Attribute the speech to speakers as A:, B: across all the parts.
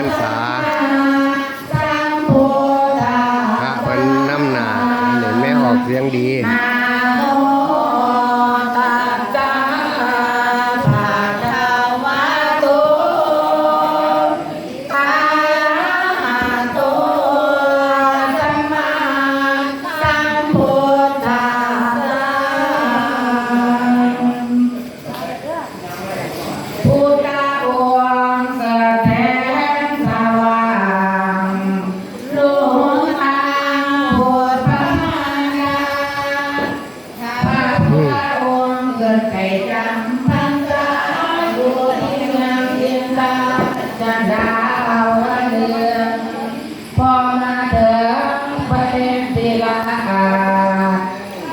A: รรษาพระเป็นน้ำหนาเนี่แม่ออกเสียงดี
B: ดาเเรืองพอมาถึงเป็นลา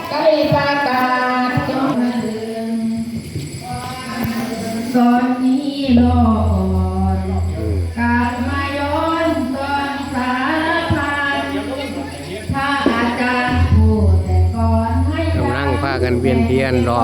B: ใกล้ประกาศจงเรืองตอนนี้โลกการมาย้อนตอนสารพันถ้าอาจารย์พูแต่ก่อนให้
A: ลี่ยนรอ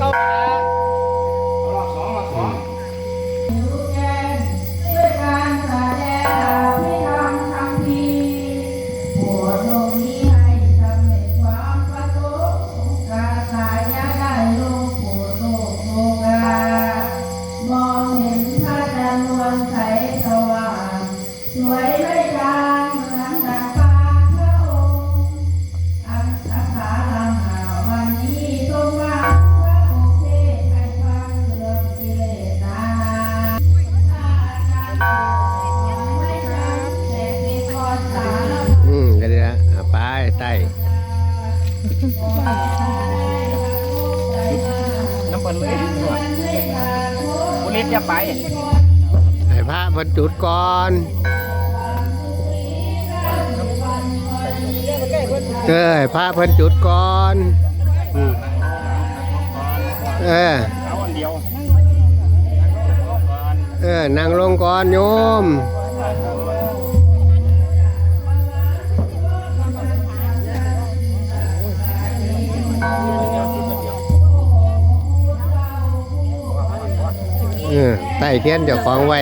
A: acalmar. พิ่นเลยบุ
B: รีจะไปให้พระพันจุดก่อนเออให้พระพันจุดก่อนเออ เอา
A: อันเดียว เออ
B: นั่งลงก่อนโยม ไต้เทียนเจ้าของไว้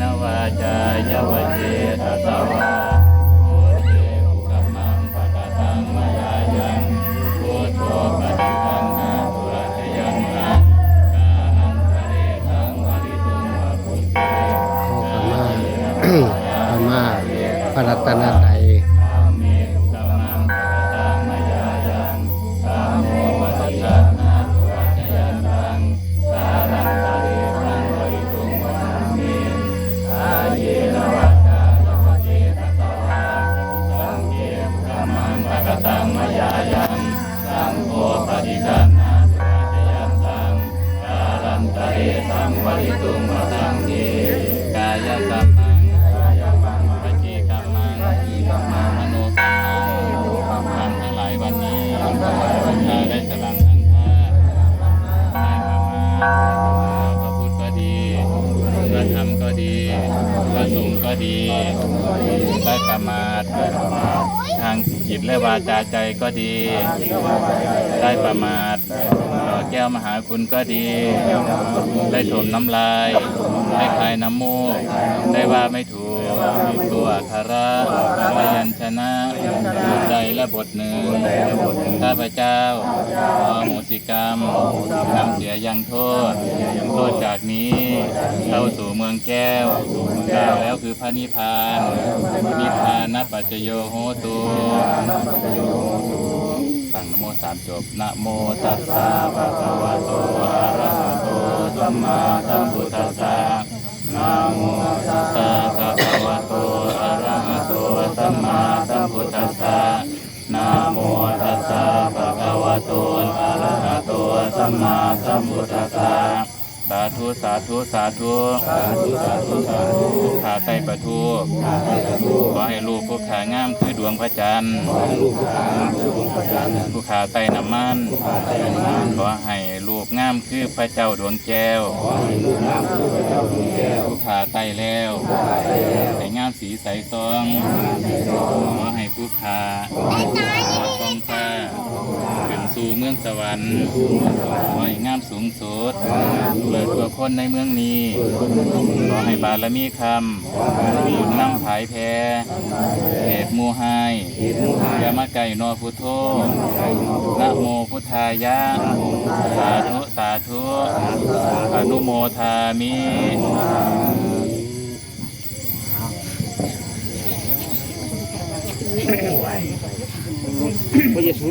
B: นวาจายวเจตตวาโอเทกุกัมมังปะกะตังมายายังโอโทปะติตังนาตุระทยังนะกาหังคะเลตังวะริตุมะพุทเตโอ้พม่าพม่าพปะรัตน
C: ตรัย ตังวริตุมาตังเอ
B: กายกรรมังวจีกรรมังมโนกรรมังทั้งหลายวันนี้ข้าได้แสลังอันท่าได้มาพระพุทธก็ดีพระธร
A: รมก็ดีพระสงฆ์ก็ดี
C: ได้
A: กรรมาทาง
D: จิตและวาจาใจก็ดี ได้ประมาท แก้วมหาคุณก็ดี ได้ถมน้ำลาย ได้คลายน้ำมูก ได้ว่าไม่ถูกตัวคาระพยัญชนะบทใดและบทหนึ่งข้าพเจ้าขออโหสิกรรมนำเสียยังโทษ โทษจากนี้เข้าสู่เมืองแก้วกล่าวแล้วคือพระนิพพานนิพพานนปัจโยโหตุ โมสามจบนะโมตัสสะภะคะวะโตอะระหะโตสัมมาสัมพุทธัสสะนะโมตัสสะภะคะวะโตอะระหะโตสัมมาสัมพุทธัสสะนะโมตัสสะภะคะวะโตอะระหะโตสัมมาสัมพุทธัสสะ สาธุสาธุสาธุสาธุสาธุสาธุขาไตประทูขอให้ลูกผู้ขางามคือดวงพระจันทร์ผู้ขาไตน้ำมันขอให้ลูกงามคือพระเจ้าดวงแก้วผู้ขาไตแล้วใส่งามสีใสซองขอให้ผู้ขาขอทองฟ้าขึ้น สู่เมืองสวรรค์ขอให้งามสูงสุดเปิดตัวคนในเมืองนี้ ขอให้บารมีคำบุญนำผายแพ้เหตุมูไฮยามาไก่นอพุทโธนะโมพุทธายะ สาธุสาธุอนุโมทามิ
C: พระเยซู